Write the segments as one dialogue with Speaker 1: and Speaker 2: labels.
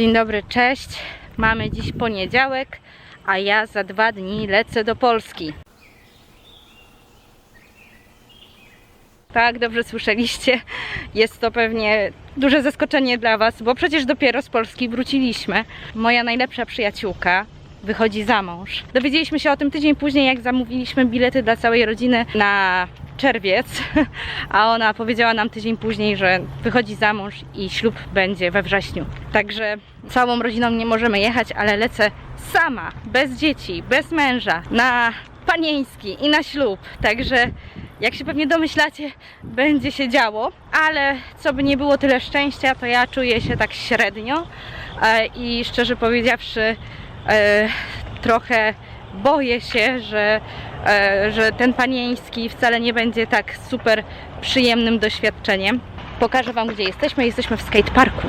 Speaker 1: Dzień dobry, cześć. Mamy dziś poniedziałek, a ja za dwa dni lecę do Polski. Tak, dobrze słyszeliście. Jest to pewnie duże zaskoczenie dla Was, bo przecież dopiero z Polski wróciliśmy. Moja najlepsza przyjaciółka wychodzi za mąż. Dowiedzieliśmy się o tym tydzień później, jak zamówiliśmy bilety dla całej rodziny na czerwiec, a ona powiedziała nam tydzień później, że wychodzi za mąż i ślub będzie we wrześniu. Także całą rodziną nie możemy jechać, ale lecę sama, bez dzieci, bez męża, na panieński i na ślub. Także jak się pewnie domyślacie, będzie się działo, ale co by nie było tyle szczęścia, to ja czuję się tak średnio e, i szczerze powiedziawszy, e, trochę boję się, że, że ten panieński wcale nie będzie tak super przyjemnym doświadczeniem. Pokażę Wam, gdzie jesteśmy. Jesteśmy w skateparku.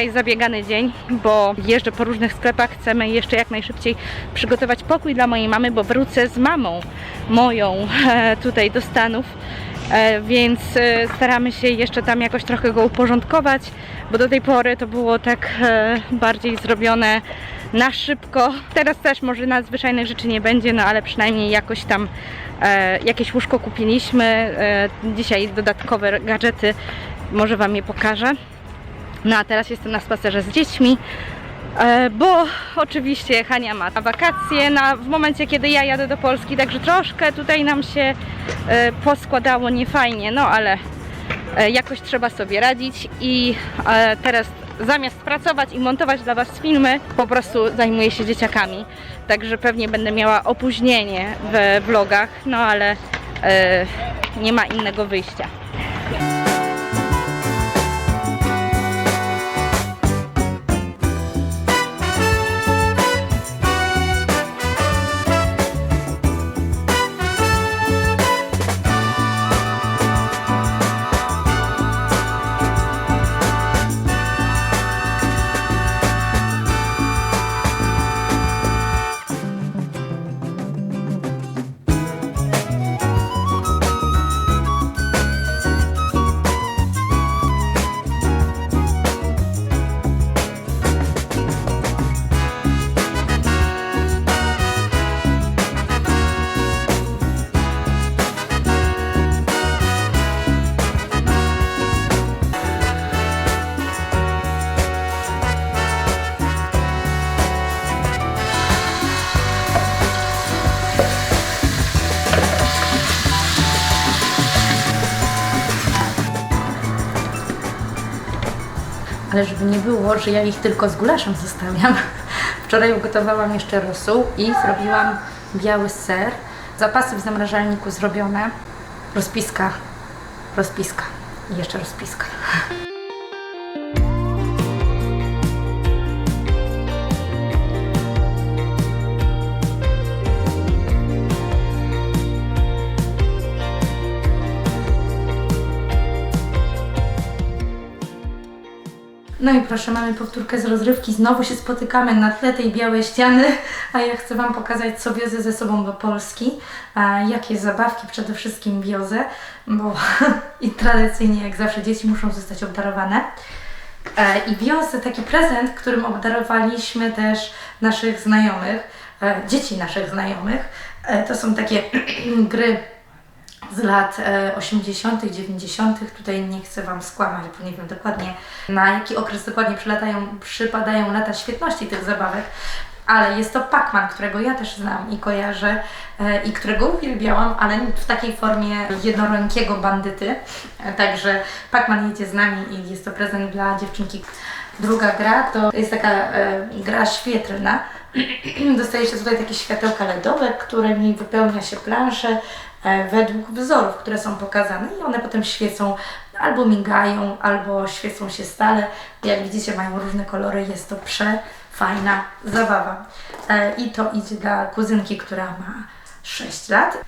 Speaker 1: Dzisiaj zabiegany dzień, bo jeżdżę po różnych sklepach. Chcemy jeszcze jak najszybciej przygotować pokój dla mojej mamy, bo wrócę z mamą moją e, tutaj do Stanów. E, Więc e, staramy się jeszcze tam jakoś trochę go uporządkować, bo do tej pory to było tak bardziej zrobione na szybko. Teraz też może nadzwyczajnych rzeczy nie będzie, no ale przynajmniej jakoś tam jakieś łóżko kupiliśmy. Dzisiaj dodatkowe gadżety, może Wam je pokażę. No a teraz jestem na spacerze z dziećmi, e, bo oczywiście Hania ma wakacje na, w momencie, kiedy ja jadę do Polski, także troszkę tutaj nam się e, poskładało niefajnie, no ale e, jakoś trzeba sobie radzić i teraz zamiast pracować i montować dla Was filmy, po prostu zajmuję się dzieciakami, także pewnie będę miała opóźnienie we vlogach, no ale nie ma innego wyjścia. Ale żeby nie było, że ja ich tylko z gulaszem zostawiam. Wczoraj ugotowałam jeszcze rosół i zrobiłam biały ser. Zapasy w zamrażalniku zrobione. Rozpiska, rozpiska i jeszcze rozpiska. No i proszę, mamy powtórkę z rozrywki. Znowu się spotykamy na tle tej białej ściany, a ja chcę Wam pokazać, co wiozę ze sobą do Polski. A jakie zabawki przede wszystkim wiozę, bo i tradycyjnie, jak zawsze, dzieci muszą zostać obdarowane. E, I wiozę taki prezent, którym obdarowaliśmy też naszych znajomych, e, dzieci naszych znajomych. E, To są takie gry z lat e, 80., 90. Tutaj nie chcę Wam skłamać, bo nie wiem dokładnie na jaki okres dokładnie przylatają, przypadają lata świetności tych zabawek. Ale jest to Pac-Man, którego ja też znam i kojarzę e, i którego uwielbiałam, ale w takiej formie jednorękiego bandyty. E, Także Pac-Man jedzie z nami i jest to prezent dla dziewczynki. Druga gra to jest taka e, gra świetlna. Dostaje się tutaj takie światełka LEDowe, którymi wypełnia się plansze e, według wzorów, które są pokazane i one potem świecą albo migają, albo świecą się stale. Jak widzicie mają różne kolory, jest to prze fajna zabawa. E, I to idzie dla kuzynki, która ma 6 lat.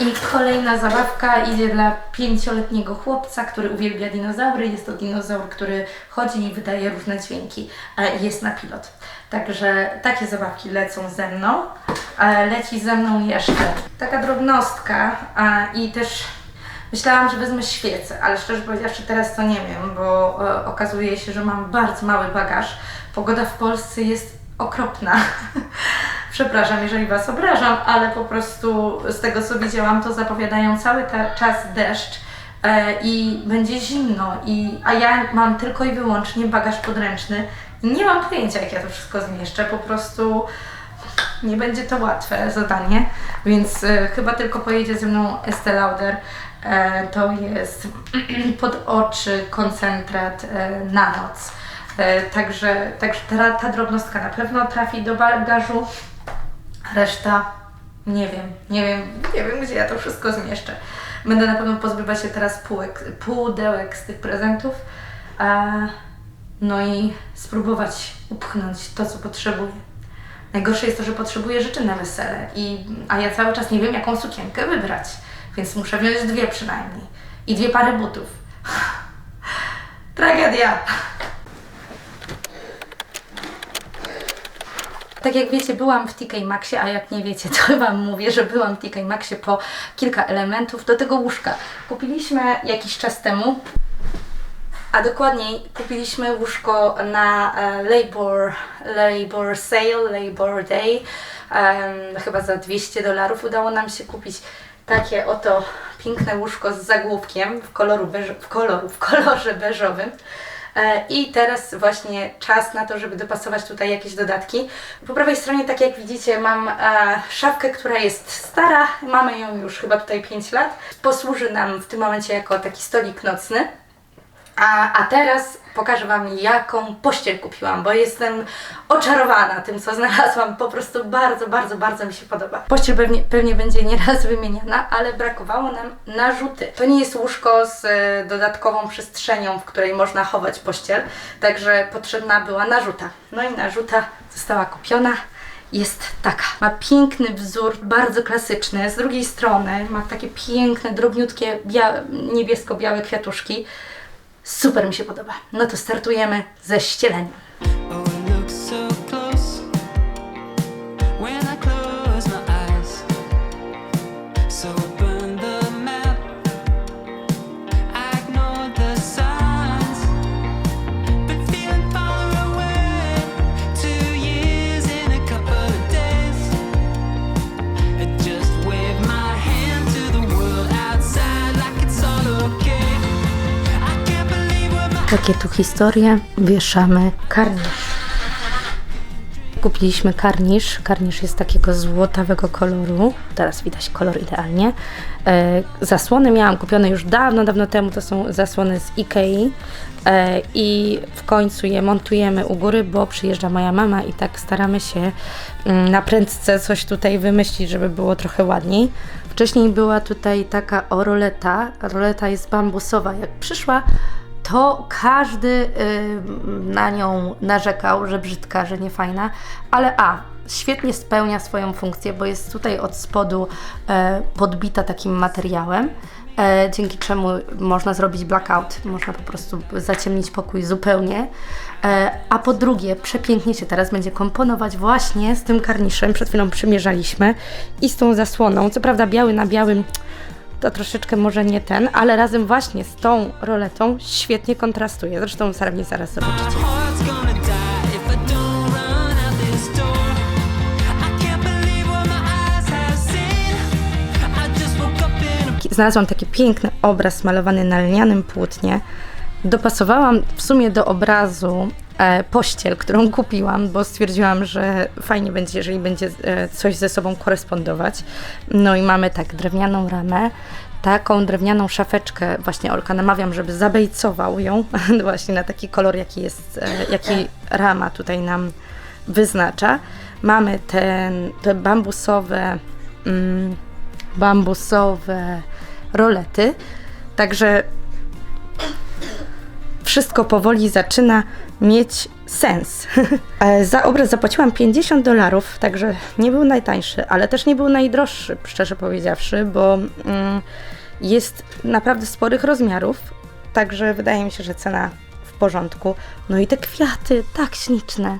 Speaker 1: I kolejna zabawka idzie dla pięcioletniego chłopca, który uwielbia dinozaury. Jest to dinozaur, który chodzi i wydaje różne dźwięki. E, Jest na pilot. Także takie zabawki lecą ze mną. E, Leci ze mną jeszcze taka drobnostka i też myślałam, że wezmę świecę, ale szczerze powiedziawszy teraz to nie wiem, bo e, okazuje się, że mam bardzo mały bagaż. Pogoda w Polsce jest okropna. Przepraszam, jeżeli Was obrażam, ale po prostu z tego co widziałam, to zapowiadają cały czas deszcz e, i będzie zimno, i, a ja mam tylko i wyłącznie bagaż podręczny nie mam pojęcia, jak ja to wszystko zmieszczę. Po prostu nie będzie to łatwe zadanie, więc e, chyba tylko pojedzie ze mną Estee Lauder. E, to jest pod oczy koncentrat e, na noc. E, także także ta, ta drobnostka na pewno trafi do bagażu. Reszta nie wiem, nie wiem, nie wiem gdzie ja to wszystko zmieszczę. Będę na pewno pozbywać się teraz półek, z tych prezentów. E, no i spróbować upchnąć to, co potrzebuję. Najgorsze jest to, że potrzebuję rzeczy na wesele, i, a ja cały czas nie wiem, jaką sukienkę wybrać, więc muszę wziąć dwie przynajmniej. I dwie pary butów. Tragedia! Tak jak wiecie, byłam w TK Maxie, a jak nie wiecie, to Wam mówię, że byłam w TK Maxie po kilka elementów do tego łóżka. Kupiliśmy jakiś czas temu a dokładniej kupiliśmy łóżko na e, Labor, Labor Sale, Labor Day. Em, chyba za 200 dolarów udało nam się kupić takie oto piękne łóżko z zagłówkiem w, koloru w, koloru, w kolorze beżowym. E, I teraz właśnie czas na to, żeby dopasować tutaj jakieś dodatki. Po prawej stronie, tak jak widzicie, mam e, szafkę, która jest stara. Mamy ją już chyba tutaj 5 lat. Posłuży nam w tym momencie jako taki stolik nocny. A, a teraz pokażę Wam, jaką pościel kupiłam, bo jestem oczarowana tym, co znalazłam. Po prostu bardzo, bardzo, bardzo mi się podoba. Pościel pewnie, pewnie będzie nieraz wymieniana, ale brakowało nam narzuty. To nie jest łóżko z e, dodatkową przestrzenią, w której można chować pościel, także potrzebna była narzuta. No i narzuta została kupiona jest taka. Ma piękny wzór, bardzo klasyczny. Z drugiej strony ma takie piękne, drobniutkie, bia- niebiesko-białe kwiatuszki. Super mi się podoba. No to startujemy ze ścieleniem. Historie. Wieszamy karnisz. Kupiliśmy karnisz. Karnisz jest takiego złotawego koloru. Teraz widać kolor idealnie. E, zasłony miałam kupione już dawno, dawno temu. To są zasłony z Ikei. E, I w końcu je montujemy u góry, bo przyjeżdża moja mama i tak staramy się mm, na prędce coś tutaj wymyślić, żeby było trochę ładniej. Wcześniej była tutaj taka o roleta. Roleta jest bambusowa. Jak przyszła, to każdy y, na nią narzekał, że brzydka, że niefajna, ale a, świetnie spełnia swoją funkcję, bo jest tutaj od spodu e, podbita takim materiałem, e, dzięki czemu można zrobić blackout, można po prostu zaciemnić pokój zupełnie. E, a po drugie, przepięknie się teraz będzie komponować właśnie z tym karniszem, przed chwilą przymierzaliśmy, i z tą zasłoną. Co prawda biały na białym to troszeczkę może nie ten, ale razem właśnie z tą roletą świetnie kontrastuje. Zresztą sami zaraz zobaczycie. Znalazłam taki piękny obraz malowany na lnianym płótnie. Dopasowałam w sumie do obrazu pościel, którą kupiłam, bo stwierdziłam, że fajnie będzie, jeżeli będzie e, coś ze sobą korespondować. No i mamy tak drewnianą ramę, taką drewnianą szafeczkę, właśnie Olka namawiam, żeby zabejcował ją właśnie na taki kolor, jaki jest, e, jaki rama tutaj nam wyznacza. Mamy ten, te bambusowe, mm, bambusowe rolety, także wszystko powoli zaczyna mieć sens. E, Za obraz zapłaciłam 50 dolarów, także nie był najtańszy, ale też nie był najdroższy, szczerze powiedziawszy, bo mm, jest naprawdę sporych rozmiarów, także wydaje mi się, że cena w porządku. No i te kwiaty, tak śliczne.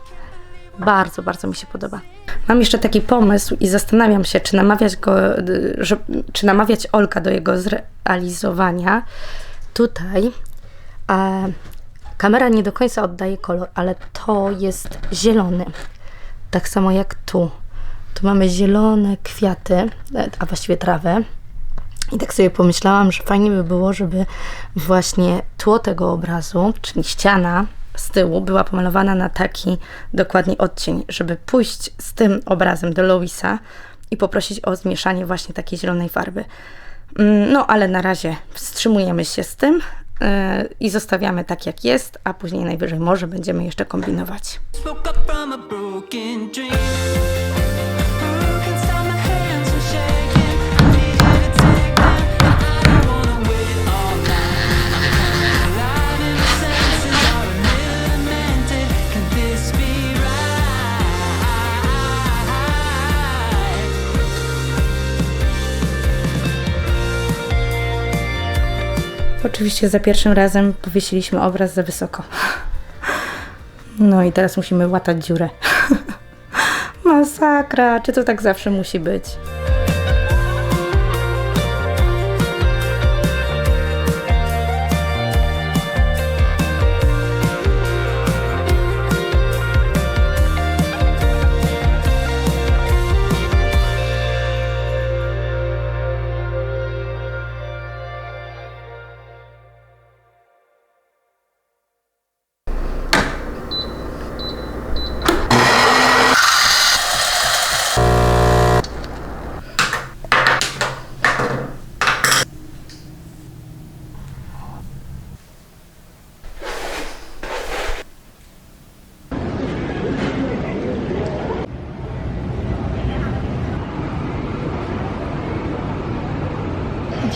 Speaker 1: Bardzo, bardzo mi się podoba. Mam jeszcze taki pomysł i zastanawiam się, czy namawiać go, że, czy namawiać Olka do jego zrealizowania. Tutaj e, kamera nie do końca oddaje kolor, ale to jest zielony. Tak samo jak tu. Tu mamy zielone kwiaty, e, a właściwie trawę. I tak sobie pomyślałam, że fajnie by było, żeby właśnie tło tego obrazu, czyli ściana z tyłu, była pomalowana na taki dokładnie odcień, żeby pójść z tym obrazem do Louisa i poprosić o zmieszanie właśnie takiej zielonej farby. Mm, No, ale na razie wstrzymujemy się z tym i zostawiamy tak jak jest, a później najwyżej może będziemy jeszcze kombinować. Oczywiście za pierwszym razem powiesiliśmy obraz za wysoko. No i teraz musimy łatać dziurę. Masakra, czy to tak zawsze musi być?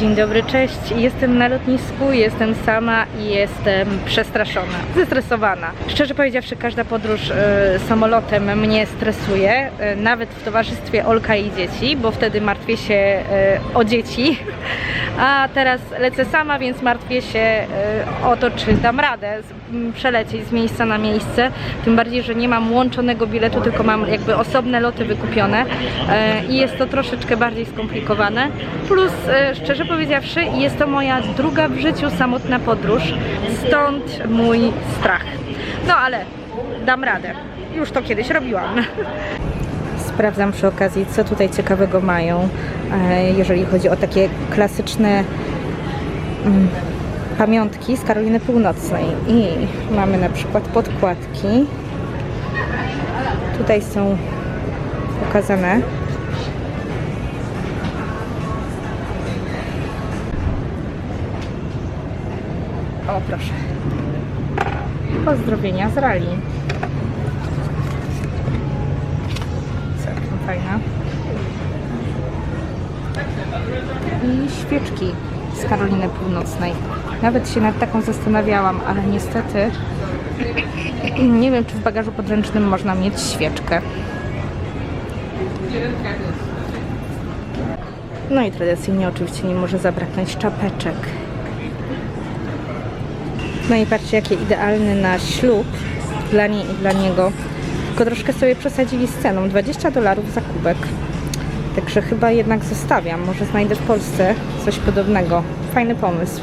Speaker 1: Dzień dobry, cześć. Jestem na lotnisku, jestem sama i jestem przestraszona, zestresowana. Szczerze powiedziawszy, każda podróż e, samolotem mnie stresuje, e, nawet w towarzystwie Olka i dzieci, bo wtedy martwię się e, o dzieci. A teraz lecę sama, więc martwię się e, o to, czy dam radę przelecieć z miejsca na miejsce. Tym bardziej, że nie mam łączonego biletu, tylko mam jakby osobne loty wykupione e, i jest to troszeczkę bardziej skomplikowane. Plus, e, szczerze powiedziawszy, jest to moja druga w życiu samotna podróż, stąd mój strach. No ale dam radę. Już to kiedyś robiłam. Sprawdzam przy okazji, co tutaj ciekawego mają, e, jeżeli chodzi o takie klasyczne mm, pamiątki z Karoliny Północnej. I mamy na przykład podkładki. Tutaj są pokazane. O, proszę. Pozdrowienia z rali. Fajna. I świeczki z Karoliny Północnej. Nawet się nad taką zastanawiałam, ale niestety nie wiem, czy w bagażu podręcznym można mieć świeczkę. No i tradycyjnie oczywiście nie może zabraknąć czapeczek. No i patrzcie, jakie idealne na ślub dla niej i dla niego. Tylko troszkę sobie przesadzili z ceną. 20 dolarów za kubek. Także chyba jednak zostawiam. Może znajdę w Polsce coś podobnego. Fajny pomysł.